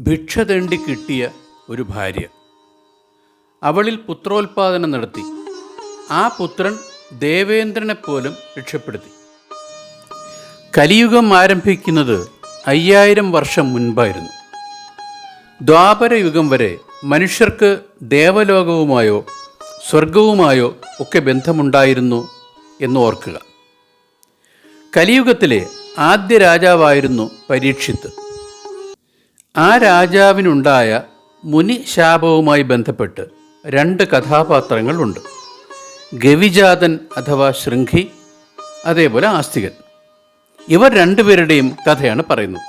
ഭിക്ഷ തേണ്ടി കിട്ടിയ ഒരു ഭാര്യ. അവളിൽ പുത്രോത്പാദനം നടത്തി. ആ പുത്രൻ ദേവേന്ദ്രനെ പോലും രക്ഷപ്പെടുത്തി. കലിയുഗം ആരംഭിക്കുന്നത് അയ്യായിരം വർഷം മുൻപായിരുന്നു. ദ്വാപരയുഗം വരെ മനുഷ്യർക്ക് ദേവലോകവുമായോ സ്വർഗവുമായോ ഒക്കെ ബന്ധമുണ്ടായിരുന്നു എന്ന് ഓർക്കുക. കലിയുഗത്തിലെ ആദ്യ രാജാവായിരുന്നു പരീക്ഷിത്ത്. ആ രാജാവിനുണ്ടായ മുനി ശാപവുമായി ബന്ധപ്പെട്ട് രണ്ട് കഥാപാത്രങ്ങളുണ്ട്. ഗവിജാതൻ അഥവാ ശൃംഖി അതേപോലെ ആസ്തികൻ. ഇവർ രണ്ടുപേരുടെയും കഥയാണ് പറയുന്നത്.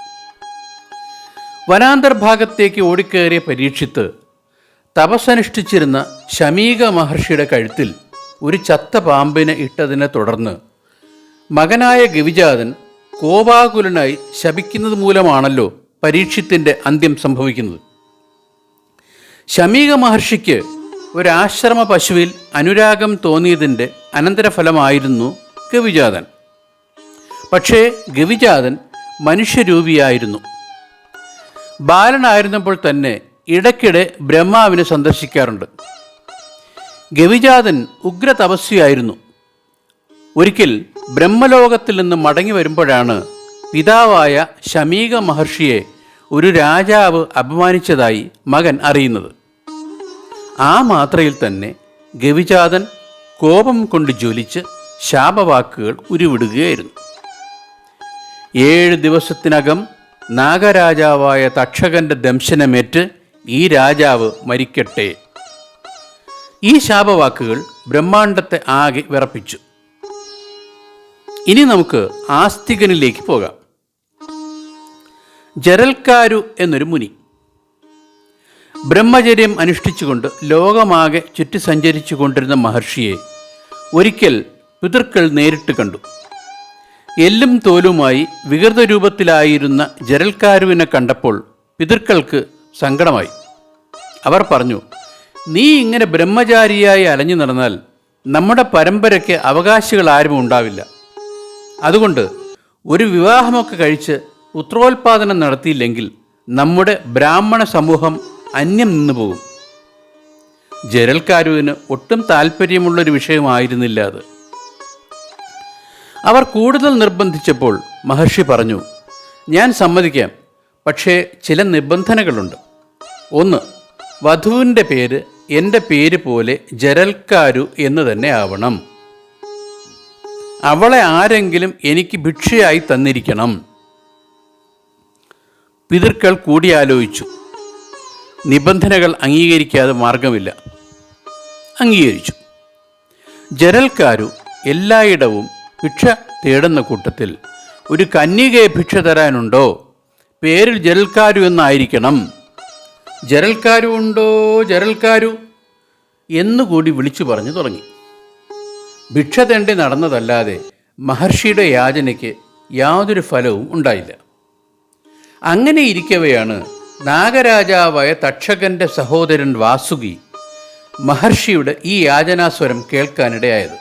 വനാന്തർ ഭാഗത്തേക്ക് ഓടിക്കയറിയ പരീക്ഷിത്ത് തപസ്സനുഷ്ഠിച്ചിരുന്ന ശമീക മഹർഷിയുടെ കഴുത്തിൽ ഒരു ചത്ത പാമ്പിനെ ഇട്ടതിനെ തുടർന്ന് മകനായ ഗവിജാതൻ കോപാകുലനായി ശപിക്കുന്നത് മൂലമാണല്ലോ പരീക്ഷത്തിന്റെ അന്ത്യം സംഭവിക്കുന്നത്. ശമീക മഹർഷിക്ക് ഒരാശ്രമ പശുവിൽ അനുരാഗം തോന്നിയതിന്റെ അനന്തരഫലമായിരുന്നു ഗവിജാതൻ. പക്ഷേ ഗവിജാതൻ മനുഷ്യരൂപിയായിരുന്നു. ബാലനായിരുന്നപ്പോൾ തന്നെ ഇടയ്ക്കിടെ ബ്രഹ്മാവിനെ സന്ദർശിക്കാറുണ്ട്. ഗവിജാതൻ ഉഗ്ര തപസ്വിയായിരുന്നു ഒരിക്കൽ ബ്രഹ്മലോകത്തിൽ നിന്ന് മടങ്ങി വരുമ്പോഴാണ് പിതാവായ ശമീക മഹർഷിയെ ഒരു രാജാവ് അപമാനിച്ചതായി മകൻ അറിയുന്നത്. ആ മാത്രയിൽ തന്നെ ഗവിജാതൻ കോപം കൊണ്ട് ജ്വലിച്ച് ശാപവാക്കുകൾ ഉരുവിടുകയായിരുന്നു. ഏഴ് ദിവസത്തിനകം നാഗരാജാവായ തക്ഷകന്റെ ദംശനമേറ്റ് ഈ രാജാവ് മരിക്കട്ടെ. ഈ ശാപവാക്കുകൾ ബ്രഹ്മാണ്ടത്തെ ആകെ വിറപ്പിച്ചു. ഇനി നമുക്ക് ആസ്തികനിലേക്ക് പോകാം. ജരൽക്കാരു എന്നൊരു മുനി. ബ്രഹ്മചര്യം അനുഷ്ഠിച്ചുകൊണ്ട് ലോകമാകെ ചുറ്റി സഞ്ചരിച്ചു കൊണ്ടിരുന്ന മഹർഷിയെ ഒരിക്കൽ പിതൃക്കൾ നേരിട്ട് കണ്ടു. എല്ലും തോലുമായി വികൃത രൂപത്തിലായിരുന്ന ജരൽക്കാരുവിനെ കണ്ടപ്പോൾ പിതൃക്കൾക്ക് സങ്കടമായി. അവർ പറഞ്ഞു നീ ഇങ്ങനെ ബ്രഹ്മചാരിയായി അലഞ്ഞു നടന്നാൽ നമ്മുടെ പരമ്പരയ്ക്ക് അവകാശികൾ ആരും ഉണ്ടാവില്ല. അതുകൊണ്ട് ഒരു വിവാഹമൊക്കെ കഴിച്ച് പുത്രോത്പാദനം നടത്തിയില്ലെങ്കിൽ നമ്മുടെ ബ്രാഹ്മണ സമൂഹം അന്യം നിന്നു പോകും. ജരൽക്കാരുവിന് ഒട്ടും താല്പര്യമുള്ളൊരു വിഷയമായിരുന്നില്ല അത്. അവർ കൂടുതൽ നിർബന്ധിച്ചപ്പോൾ മഹർഷി പറഞ്ഞു ഞാൻ സമ്മതിക്കാം പക്ഷേ ചില നിബന്ധനകളുണ്ട്. ഒന്ന് വധുവിന്റെ പേര് എന്റെ പേര് പോലെ ജരൽക്കാരു എന്ന് തന്നെ ആവണം. അവളെ ആരെങ്കിലും എനിക്ക് ഭിക്ഷയായി തന്നിരിക്കണം. പിതൃക്കൾ കൂടിയാലോചിച്ചു. നിബന്ധനകൾ അംഗീകരിക്കാതെ മാർഗമില്ല. അംഗീകരിച്ചു. ജനൽക്കാരു എല്ലായിടവും ഭിക്ഷ തേടുന്ന കൂട്ടത്തിൽ ഒരു കന്യകയെ ഭിക്ഷ തരാനുണ്ടോ? പേരിൽ ജരൽക്കാരു എന്നായിരിക്കണം. ജരൽക്കാരു ഉണ്ടോ? ജരൽക്കാരു എന്നുകൂടി വിളിച്ചു പറഞ്ഞു തുടങ്ങി. ഭിക്ഷ തേണ്ടി നടന്നതല്ലാതെ മഹർഷിയുടെ യാചനയ്ക്ക് യാതൊരു ഫലവും ഉണ്ടായില്ല. അങ്ങനെ ഇരിക്കവെയാണ് നാഗരാജാവായ തക്ഷകന്റെ സഹോദരൻ വാസുകി മഹർഷിയുടെ ഈ യാചനാസ്വരം കേൾക്കാനിടയായത്.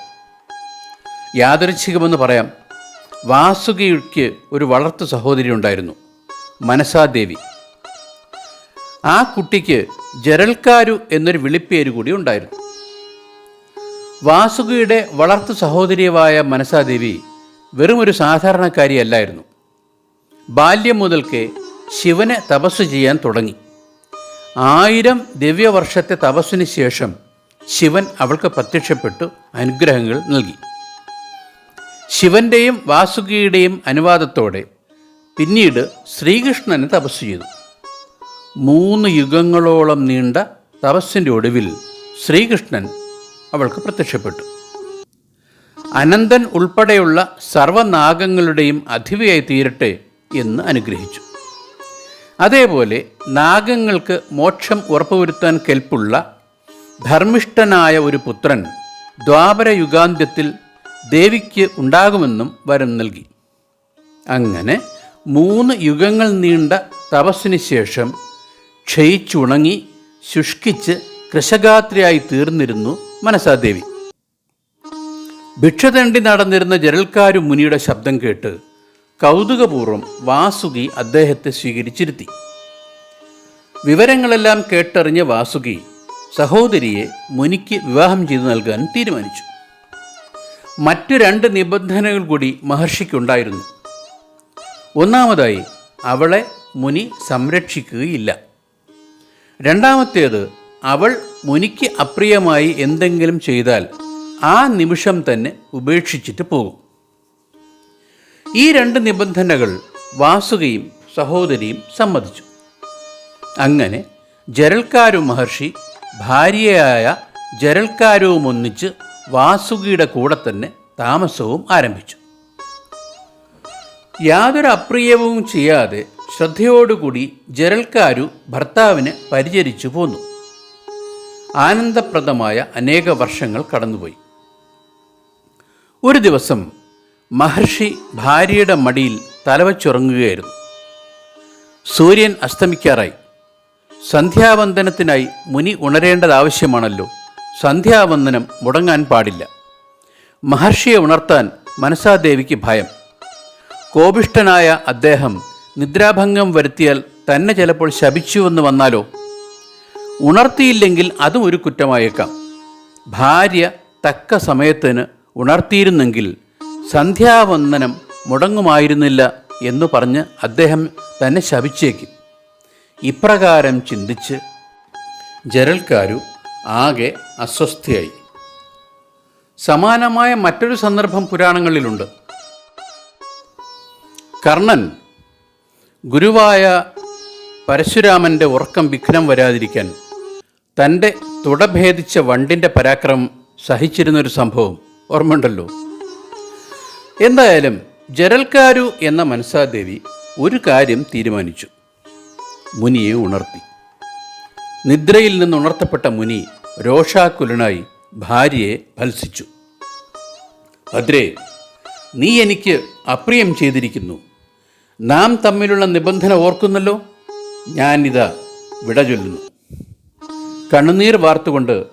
യാദൃച്ഛികമെന്ന് പറയാം വാസുകിക്ക് ഒരു വളർത്തു സഹോദരി ഉണ്ടായിരുന്നു മനസാദേവി ആ കുട്ടിക്ക് ജരൽക്കാരു എന്നൊരു വിളിപ്പേര് കൂടി ഉണ്ടായിരുന്നു. വാസുകിയുടെ വളർത്തു സഹോദരിയായ മനസാദേവി വെറുമൊരു സാധാരണക്കാരിയല്ലായിരുന്നു. ബാല്യം മുതൽക്കേ ശിവനെ തപസ് ചെയ്യാൻ തുടങ്ങി. ആയിരം ദിവ്യവർഷത്തെ തപസ്സിന് ശേഷം ശിവൻ അവൾക്ക് പ്രത്യക്ഷപ്പെട്ടു അനുഗ്രഹങ്ങൾ നൽകി. ശിവന്റെയും വാസുകിയുടെയും അനുവാദത്തോടെ പിന്നീട് ശ്രീകൃഷ്ണന് തപസ് ചെയ്തു. മൂന്ന് യുഗങ്ങളോളം നീണ്ട തപസ്സിന്റെ ഒടുവിൽ ശ്രീകൃഷ്ണൻ അവൾക്ക് പ്രത്യക്ഷപ്പെട്ടു. അനന്തൻ ഉൾപ്പെടെയുള്ള സർവനാഗങ്ങളുടെയും അധിവയായി തീരട്ടെ എന്ന് അനുഗ്രഹിച്ചു. അതേപോലെ നാഗങ്ങൾക്ക് മോക്ഷം ഉറപ്പുവരുത്താൻ കെൽപ്പുള്ള ധർമ്മിഷ്ഠനായ ഒരു പുത്രൻ ദ്വാപര യുഗാന്ത്യത്തിൽ ദേവിക്ക് ഉണ്ടാകുമെന്നും വരം നൽകി. അങ്ങനെ മൂന്ന് യുഗങ്ങൾ നീണ്ട തപസ്സിന് ശേഷം ക്ഷയിച്ചുണങ്ങി ശുഷ്കിച്ച് തീർന്നിരുന്നു മനസാദേവി. ഭിക്ഷതണ്ടി നടന്നിരുന്ന ജരൽക്കാരു മുനിയുടെ ശബ്ദം കേട്ട് കൗതുകപൂർവം വാസുകി അദ്ദേഹത്തെ സ്വീകരിച്ചിരുത്തി. വിവരങ്ങളെല്ലാം കേട്ടറിഞ്ഞ വാസുകി സഹോദരിയെ മുനിക്ക് വിവാഹം ചെയ്തു നൽകാൻ തീരുമാനിച്ചു. മറ്റു രണ്ട് നിബന്ധനകൾ കൂടി മഹർഷിക്കുണ്ടായിരുന്നു. ഒന്നാമതായി അവളെ മുനി സംരക്ഷിക്കുകയില്ല. രണ്ടാമത്തേത് അവൾ മുനിക്ക് അപ്രിയമായി എന്തെങ്കിലും ചെയ്താൽ ആ നിമിഷം തന്നെ ഉപേക്ഷിച്ചിട്ട് പോകും. ഈ രണ്ട് നിബന്ധനകൾ വാസുകയും സഹോദരിയും സമ്മതിച്ചു. അങ്ങനെ ജരൽക്കാരു മഹർഷി ഭാര്യയായ ജരൽക്കാരവും ഒന്നിച്ച് വാസുകിയുടെ കൂടെ തന്നെ താമസവും ആരംഭിച്ചു. യാതൊരു അപ്രിയവും ചെയ്യാതെ ശ്രദ്ധയോടുകൂടി ജരൽക്കാരു ഭർത്താവിനെ പരിചരിച്ചു പോന്നു. ആനന്ദപ്രദമായ അനേക വർഷങ്ങൾ കടന്നുപോയി. ഒരു ദിവസം മഹർഷി ഭാര്യയുടെ മടിയിൽ തലവച്ചുറങ്ങുകയായിരുന്നു. സൂര്യൻ അസ്തമിക്കാറായി. സന്ധ്യാവന്ദനത്തിനായി മുനി ഉണരേണ്ടത് ആവശ്യമാണല്ലോ സന്ധ്യാവന്ദനം മുടങ്ങാൻ പാടില്ല. മഹർഷിയെ ഉണർത്താൻ മനസാദേവിക്ക് ഭയം. കോപിഷ്ടനായ അദ്ദേഹം നിദ്രാഭംഗം വരുത്തിയാൽ തന്നെ ചിലപ്പോൾ ശപിച്ചുവെന്ന് വന്നാലോ? ഉണർത്തിയില്ലെങ്കിൽ അതും ഒരു കുറ്റമായേക്കാം. ഭാര്യ തക്ക സമയത്തിന് ഉണർത്തിയിരുന്നെങ്കിൽ സന്ധ്യാവന്ദനം മുടങ്ങുമായിരുന്നില്ല എന്ന് പറഞ്ഞ് അദ്ദേഹം തന്നെ ശപിച്ചേക്കും. ഇപ്രകാരം ചിന്തിച്ച് ജരൽക്കാരു ആകെ അസ്വസ്ഥയായി. സമാനമായ മറ്റൊരു സന്ദർഭം പുരാണങ്ങളിലുണ്ട്. കർണൻ ഗുരുവായ പരശുരാമന്റെ ഉറക്കം വിഘ്നം വരാതിരിക്കാൻ തന്റെ തുടഭേദിച്ച വണ്ടിന്റെ പരാക്രമം സഹിച്ചിരുന്നൊരു സംഭവം ഓർമ്മയുണ്ടല്ലോ? എന്തായാലും ജരൽക്കാരു എന്ന മനസാദേവി ഒരു കാര്യം തീരുമാനിച്ചു. മുനിയെ ഉണർത്തി. നിദ്രയിൽ നിന്ന് ഉണർത്തപ്പെട്ട മുനി രോഷാകുലനായി ഭാര്യയെ ഭത്സിച്ചു. ഭദ്രേ നീ എനിക്ക് അപ്രിയം ചെയ്തിരിക്കുന്നു. നാം തമ്മിലുള്ള നിബന്ധന ഓർക്കുന്നല്ലോ? ഞാനിതാ വിട ചൊല്ലുന്നു. കണ്ണുനീർ വാർത്തുകൊണ്ട്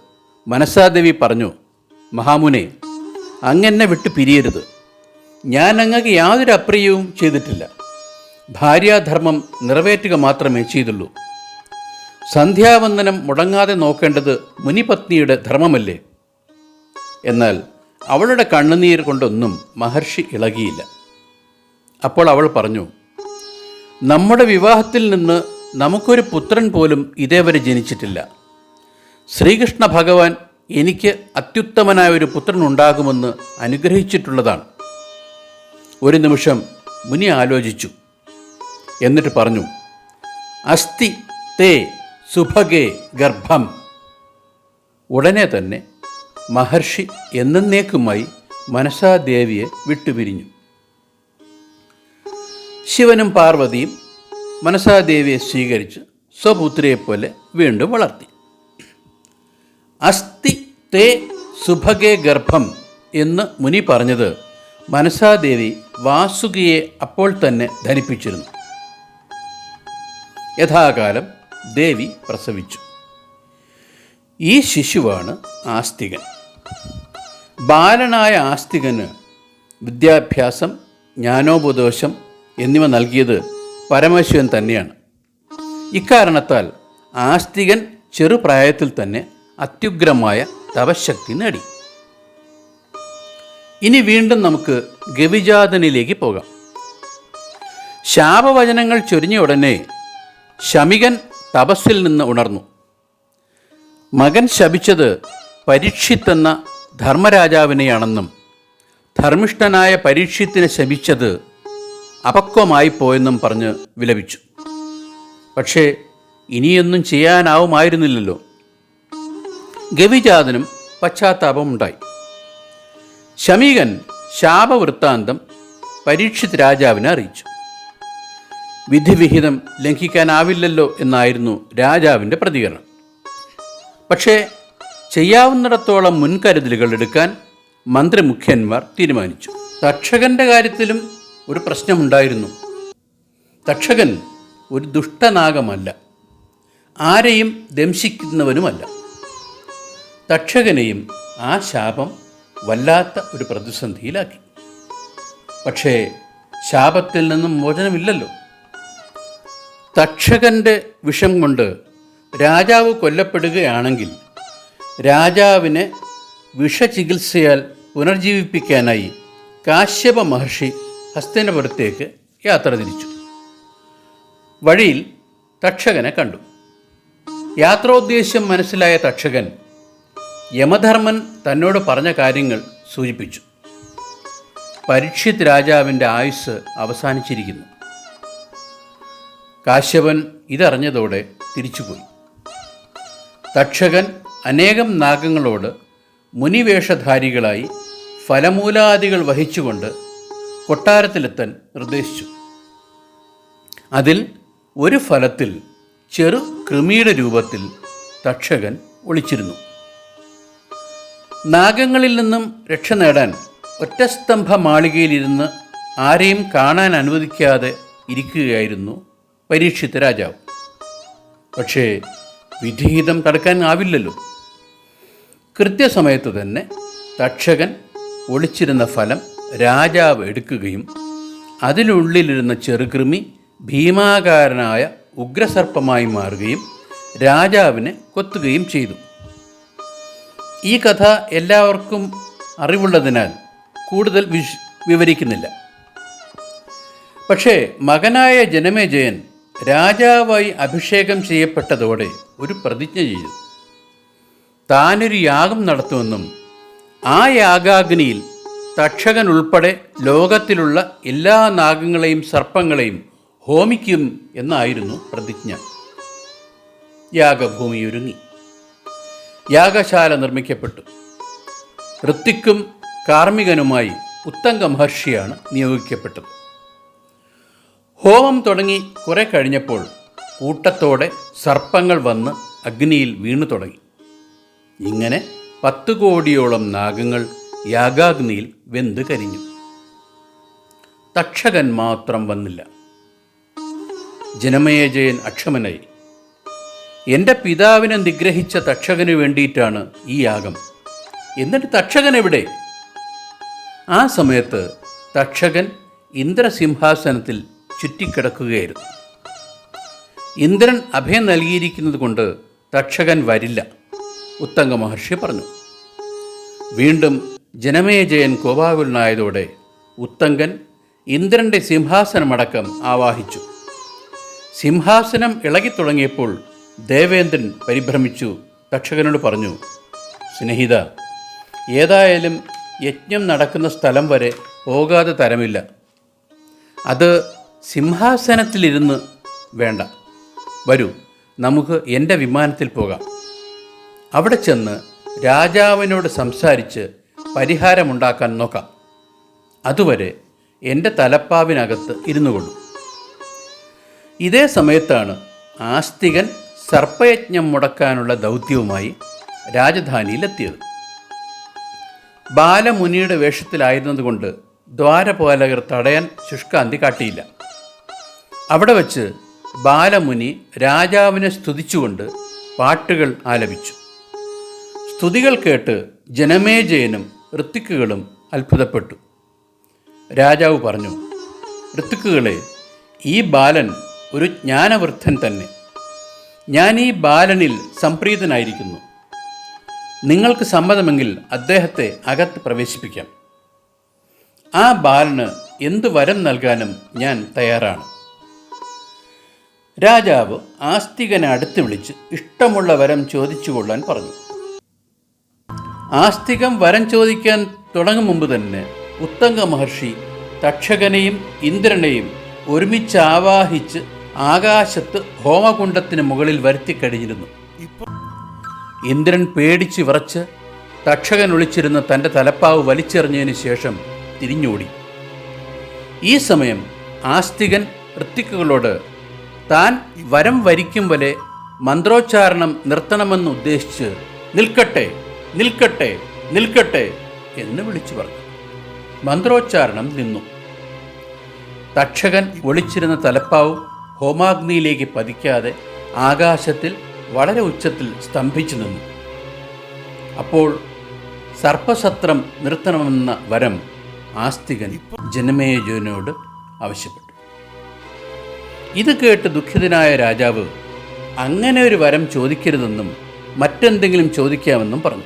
മനസാദേവി പറഞ്ഞു മഹാമുനെ അങ്ങനെ വിട്ടു പിരിയരുത്. ഞാൻ അങ്ങക്ക് യാതൊരു അപ്രിയവും ചെയ്തിട്ടില്ല. ഭാര്യാധർമ്മം നിറവേറ്റുക മാത്രമേ ചെയ്തുള്ളൂ. സന്ധ്യാവന്ദനം മുടങ്ങാതെ നോക്കേണ്ടത് മുനിപത്നിയുടെ ധർമ്മമല്ലേ? എന്നാൽ അവളുടെ കണ്ണുനീർ കൊണ്ടൊന്നും മഹർഷി ഇളകിയില്ല. അപ്പോൾ അവൾ പറഞ്ഞു നമ്മുടെ വിവാഹത്തിൽ നിന്ന് നമുക്കൊരു പുത്രൻ പോലും ഇതേവരെ ജനിച്ചിട്ടില്ല. ശ്രീകൃഷ്ണ ഭഗവാൻ എനിക്ക് അത്യുത്തമനായ ഒരു പുത്രൻ ഉണ്ടാകുമെന്ന് അനുഗ്രഹിച്ചിട്ടുള്ളതാണ്. ഒരു നിമിഷം മുനി ആലോചിച്ചു. എന്നിട്ട് പറഞ്ഞു അസ്ഥി തേ സുഭഗേ ഗർഭം. ഉടനെ തന്നെ മഹർഷി എന്നേക്കുമായി മനസാദേവിയെ വിട്ടുപിരിഞ്ഞു. ശിവനും പാർവതിയും മനസാദേവിയെ സ്വീകരിച്ച് സ്വപുത്രിയെപ്പോലെ വീണ്ടും വളർത്തി. അസ്ഥി തേ സുഭഗേ ഗർഭം എന്ന് മുനി പറഞ്ഞത് മനസാദേവി വാസുകിയെ അപ്പോൾ തന്നെ ധരിപ്പിച്ചിരുന്നു. യഥാകാലം ദേവി പ്രസവിച്ചു. ഈ ശിശുവാണ് ആസ്തികൻ. ബാലനായ ആസ്തികന് വിദ്യാഭ്യാസം ജ്ഞാനോപദേശം എന്നിവ നൽകിയത് പരമശിവൻ തന്നെയാണ്. ഇക്കാരണത്താൽ ആസ്തികൻ ചെറുപ്രായത്തിൽ തന്നെ അത്യുഗ്രമായ തപശക്തി നേടി. ഇനി വീണ്ടും നമുക്ക് ഗവിജാതനിലേക്ക് പോകാം. ശാപവചനങ്ങൾ ചൊരിഞ്ഞ ഉടനെ ശമികൻ തപസ്സിൽ നിന്ന് ഉണർന്നു. മകൻ ശപിച്ചത് പരീക്ഷിത്തെന്ന ധർമ്മരാജാവിനെയാണെന്നും ധർമ്മിഷ്ഠനായ പരീക്ഷിത്തിനെ ശപിച്ചത് അപക്വമായി പോയെന്നും പറഞ്ഞ് വിലപിച്ചു. പക്ഷേ ഇനിയൊന്നും ചെയ്യാനാവുമായിരുന്നില്ലല്ലോ. ഗവിജാതനും പശ്ചാത്താപമുണ്ടായി. ശമീകൻ ശാപവൃത്താന്തം പരീക്ഷിത് രാജാവിനെ അറിയിച്ചു. വിധിവിഹിതം ലംഘിക്കാനാവില്ലല്ലോ എന്നായിരുന്നു രാജാവിന്റെ പ്രതികരണം. പക്ഷേ ചെയ്യാവുന്നിടത്തോളം മുൻകരുതലുകൾ എടുക്കാൻ മന്ത്രിമുഖ്യന്മാർ തീരുമാനിച്ചു. തക്ഷകന്റെ കാര്യത്തിലും ഒരു പ്രശ്നമുണ്ടായിരുന്നു. തക്ഷകൻ ഒരു ദുഷ്ടനാഗമല്ല. ആരെയും ദംശിക്കുന്നവനുമല്ല. തക്ഷകനെയും ആ ശാപം വല്ലാത്ത ഒരു പ്രതിസന്ധിയിലാക്കി. പക്ഷേ ശാപത്തിൽ നിന്നും മോചനമില്ലല്ലോ. തക്ഷകന്റെ വിഷം കൊണ്ട് രാജാവ് കൊല്ലപ്പെടുകയാണെങ്കിൽ രാജാവിനെ വിഷചികിത്സയാൽ പുനർജീവിപ്പിക്കാനായി കാശ്യപ മഹർഷി ഹസ്തനപുരത്തേക്ക് യാത്ര തിരിച്ചു. വഴിയിൽ തക്ഷകനെ കണ്ടു. യാത്രോദ്ദേശ്യം മനസ്സിലായ തക്ഷകൻ യമധർമ്മൻ തന്നോട് പറഞ്ഞ കാര്യങ്ങൾ സൂചിപ്പിച്ചു. പരീക്ഷിത് രാജാവിന്റെ ആയുസ് അവസാനിച്ചിരിക്കുന്നു. കാശ്യപൻ ഇതറിഞ്ഞതോടെ തിരിച്ചുപോയി. തക്ഷകൻ അനേകം നാഗങ്ങളോട് മുനിവേഷധാരികളായി ഫലമൂലാദികൾ വഹിച്ചുകൊണ്ട് കൊട്ടാരത്തിലെത്താൻ നിർദ്ദേശിച്ചു. അതിൽ ഒരു ഫലത്തിൽ ചെറു കൃമിയുടെ രൂപത്തിൽ തക്ഷകൻ ഒളിച്ചിരുന്നു. നാഗങ്ങളിൽ നിന്നും രക്ഷ നേടാൻ ഒറ്റസ്തംഭ മാളികയിലിരുന്ന് ആരെയും കാണാൻ അനുവദിക്കാതെ ഇരിക്കുകയായിരുന്നു പരീക്ഷിത്ത രാജാവ്. പക്ഷേ വിധിഹിതം തടുക്കാൻ ആവില്ലല്ലോ. കൃത്യസമയത്ത് തന്നെ തക്ഷകൻ ഒളിച്ചിരുന്ന ഫലം രാജാവ് എടുക്കുകയും അതിനുള്ളിലിരുന്ന ചെറുകൃമി ഭീമാകാരനായ ഉഗ്രസർപ്പമായി മാറുകയും രാജാവിനെ കൊത്തുകയും ചെയ്തു. ഈ കഥ എല്ലാവർക്കും അറിവുള്ളതിനാൽ കൂടുതൽ വിശ് വിവരിക്കുന്നില്ല. പക്ഷേ മകനായ ജനമേജയൻ രാജാവായി അഭിഷേകം ചെയ്യപ്പെട്ടതോടെ ഒരു പ്രതിജ്ഞ ചെയ്തു. താനൊരു യാഗം നടത്തുമെന്നും ആ യാഗാഗ്നിയിൽ തക്ഷകൻ ഉൾപ്പെടെ ലോകത്തിലുള്ള എല്ലാ നാഗങ്ങളെയും സർപ്പങ്ങളെയും ഹോമിക്കും എന്നായിരുന്നു പ്രതിജ്ഞ. യാഗഭൂമി ഒരുങ്ങി. യാഗശാല നിർമ്മിക്കപ്പെട്ടു. ഋത്തിക്കും കാർമ്മികനുമായി ഉത്തംഗ മഹർഷിയാണ് നിയോഗിക്കപ്പെട്ടത്. ഹോമം തുടങ്ങി കുറെ കഴിഞ്ഞപ്പോൾ കൂട്ടത്തോടെ സർപ്പങ്ങൾ വന്ന് അഗ്നിയിൽ വീണു തുടങ്ങി. ഇങ്ങനെ പത്ത് കോടിയോളം നാഗങ്ങൾ യാഗാഗ്നിയിൽ വെന്ത് കരിഞ്ഞു. തക്ഷകൻ മാത്രം വന്നില്ല. ജനമേജയൻ അക്ഷമനായി. എന്റെ പിതാവിനെ നിഗ്രഹിച്ച തക്ഷകന് വേണ്ടിയിട്ടാണ് ഈ യാഗം. എന്നിട്ട് തക്ഷകൻ എവിടെ? ആ സമയത്ത് തക്ഷകൻ ഇന്ദ്രസിംഹാസനത്തിൽ ചുറ്റിക്കിടക്കുകയായിരുന്നു. ഇന്ദ്രൻ അഭയം നൽകിയിരിക്കുന്നത് കൊണ്ട് തക്ഷകൻ വരില്ല. ഉത്തങ്ക മഹർഷി പറഞ്ഞു വീണ്ടും ജനമേജയൻ കോപാകുലനായതോടെ ഉത്തങ്കൻ ഇന്ദ്രന്റെ സിംഹാസനമടക്കം ആവാഹിച്ചു. സിംഹാസനം ഇളകിത്തുടങ്ങിയപ്പോൾ ദേവേന്ദ്രൻ പരിഭ്രമിച്ചു. തക്ഷകനോട് പറഞ്ഞു സ്നേഹിത ഏതായാലും യജ്ഞം നടക്കുന്ന സ്ഥലം വരെ പോകാതെ തരമില്ല. അത് സിംഹാസനത്തിലിരുന്ന് വേണ്ട. വരൂ നമുക്ക് എന്റെ വിമാനത്തിൽ പോകാം. അവിടെ ചെന്ന് രാജാവിനോട് സംസാരിച്ച് പരിഹാരമുണ്ടാക്കാൻ നോക്കാം. അതുവരെ എന്റെ തലപ്പാവിനകത്ത് ഇരുന്നു കൊള്ളു. ഇതേ സമയത്താണ് ആസ്തികൻ സർപ്പയജ്ഞം മുടക്കാനുള്ള ദൗത്യവുമായി രാജധാനിയിലെത്തിയത്. ബാലമുനിയുടെ വേഷത്തിലായിരുന്നതുകൊണ്ട് ദ്വാരപാലകർ തടയാൻ ശുഷ്കാന്തി കാട്ടിയില്ല. അവിടെ വച്ച് ബാലമുനി രാജാവിനെ സ്തുതിച്ചുകൊണ്ട് പാട്ടുകൾ ആലപിച്ചു. സ്തുതികൾ കേട്ട് ജനമേജയനും ഋത്തിക്കുകളും അത്ഭുതപ്പെട്ടു. രാജാവ് പറഞ്ഞു ഋത്തിക്കുകളെ ഈ ബാലൻ ഒരു ജ്ഞാനവൃദ്ധൻ തന്നെ. ഞാൻ ഈ ബാലനിൽ സംപ്രീതനായിരിക്കുന്നു. നിങ്ങൾക്ക് സമ്മതമെങ്കിൽ അദ്ദേഹത്തെ അകത്ത് പ്രവേശിപ്പിക്കാം. ആ ബാലന് എന്ത് വരം നൽകാനും ഞാൻ തയ്യാറാണ്. രാജാവ് ആസ്തികനെ അടുത്ത് വിളിച്ച് ഇഷ്ടമുള്ള വരം ചോദിച്ചുകൊള്ളാൻ പറഞ്ഞു. ആസ്തികം വരം ചോദിക്കാൻ തുടങ്ങും മുമ്പ് തന്നെ ഉത്തങ്ക മഹർഷി തക്ഷകനെയും ഇന്ദ്രനെയും ഒരുമിച്ച് ആവാഹിച്ച് ആകാശത്ത് ഹോമകുണ്ടത്തിന് മുകളിൽ വരുത്തിക്കഴിഞ്ഞിരുന്നു ഇന്ദ്രൻ പേടിച്ച് വിറച്ച് തക്ഷകൻ ഒളിച്ചിരുന്ന തന്റെ തലപ്പാവ് വലിച്ചെറിഞ്ഞതിന് ശേഷം തിരിഞ്ഞോടി. ഈ സമയം ആസ്തികൻ ഋത്തിക്കുകളോട് താൻ വരം വരിക്കും വരെ മന്ത്രോച്ചാരണം നിർത്തണമെന്ന് ഉദ്ദേശിച്ച് നിൽക്കട്ടെ നിൽക്കട്ടെ നിൽക്കട്ടെ എന്ന് വിളിച്ചു പറഞ്ഞു. മന്ത്രോച്ചാരണം നിന്നു. തക്ഷകൻ ഒളിച്ചിരുന്ന തലപ്പാവും ഹോമാഗ്നിയിലേക്ക് പതിക്കാതെ ആകാശത്തിൽ വളരെ ഉച്ചത്തിൽ സ്തംഭിച്ചു നിന്നു. അപ്പോൾ സർപ്പസത്രം നിർത്തണമെന്ന വരം ആസ്തികൻ ജനമേജുവിനോട് ആവശ്യപ്പെട്ടു. ഇത് കേട്ട് ദുഃഖിതനായ രാജാവ് അങ്ങനെ ഒരു വരം ചോദിക്കരുതെന്നും മറ്റെന്തെങ്കിലും ചോദിക്കാമെന്നും പറഞ്ഞു.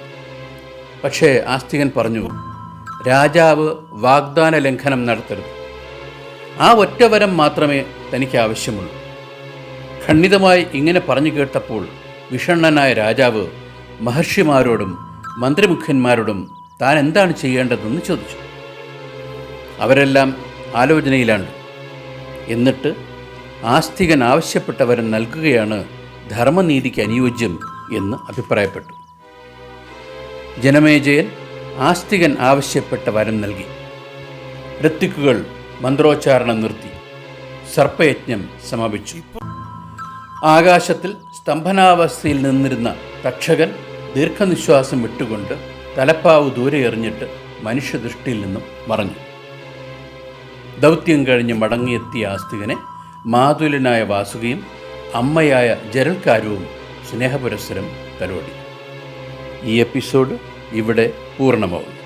പക്ഷേ ആസ്തികൻ പറഞ്ഞു രാജാവ് വാഗ്ദാന ലംഘനം നടത്തരുത്. ആ ഒറ്റവരം മാത്രമേ തനിക്ക് ആവശ്യമുള്ളൂ ഖണ്ഡിതമായി ഇങ്ങനെ പറഞ്ഞു കേട്ടപ്പോൾ വിഷണ്ണനായ രാജാവ് മഹർഷിമാരോടും മന്ത്രിമുഖ്യന്മാരോടും താൻ എന്താണ് ചെയ്യേണ്ടതെന്ന് ചോദിച്ചു. അവരെല്ലാം ആലോചനയിലാണ്. എന്നിട്ട് ആസ്തികൻ ആവശ്യപ്പെട്ടവരൻ നൽകുകയാണ് ധർമ്മനീതിക്ക് അനുയോജ്യം എന്ന് അഭിപ്രായപ്പെട്ടു. ജനമേജയൻ ആസ്തികൻ ആവശ്യപ്പെട്ട വരം നൽകി. ഋത്തിക്കുകൾ മന്ത്രോച്ചാരണം നിർത്തി. സർപ്പയജ്ഞം സമാപിച്ചു. ആകാശത്തിൽ സ്തംഭനാവസ്ഥയിൽ നിന്നിരുന്ന തക്ഷകൻ ദീർഘനിശ്വാസം വിട്ടുകൊണ്ട് തലപ്പാവ് ദൂരെ എറിഞ്ഞിട്ട് മനുഷ്യദൃഷ്ടിയിൽ നിന്നും മറഞ്ഞു. ദൗത്യം കഴിഞ്ഞ് മടങ്ങിയെത്തിയ ആസ്തികനെ മാതുലനായ വാസുകയും അമ്മയായ ജരൽക്കാരവും സ്നേഹപുരസ്സരം തലോടി. ഈ എപ്പിസോഡ് ഇവിടെ പൂർണമാവുന്നു.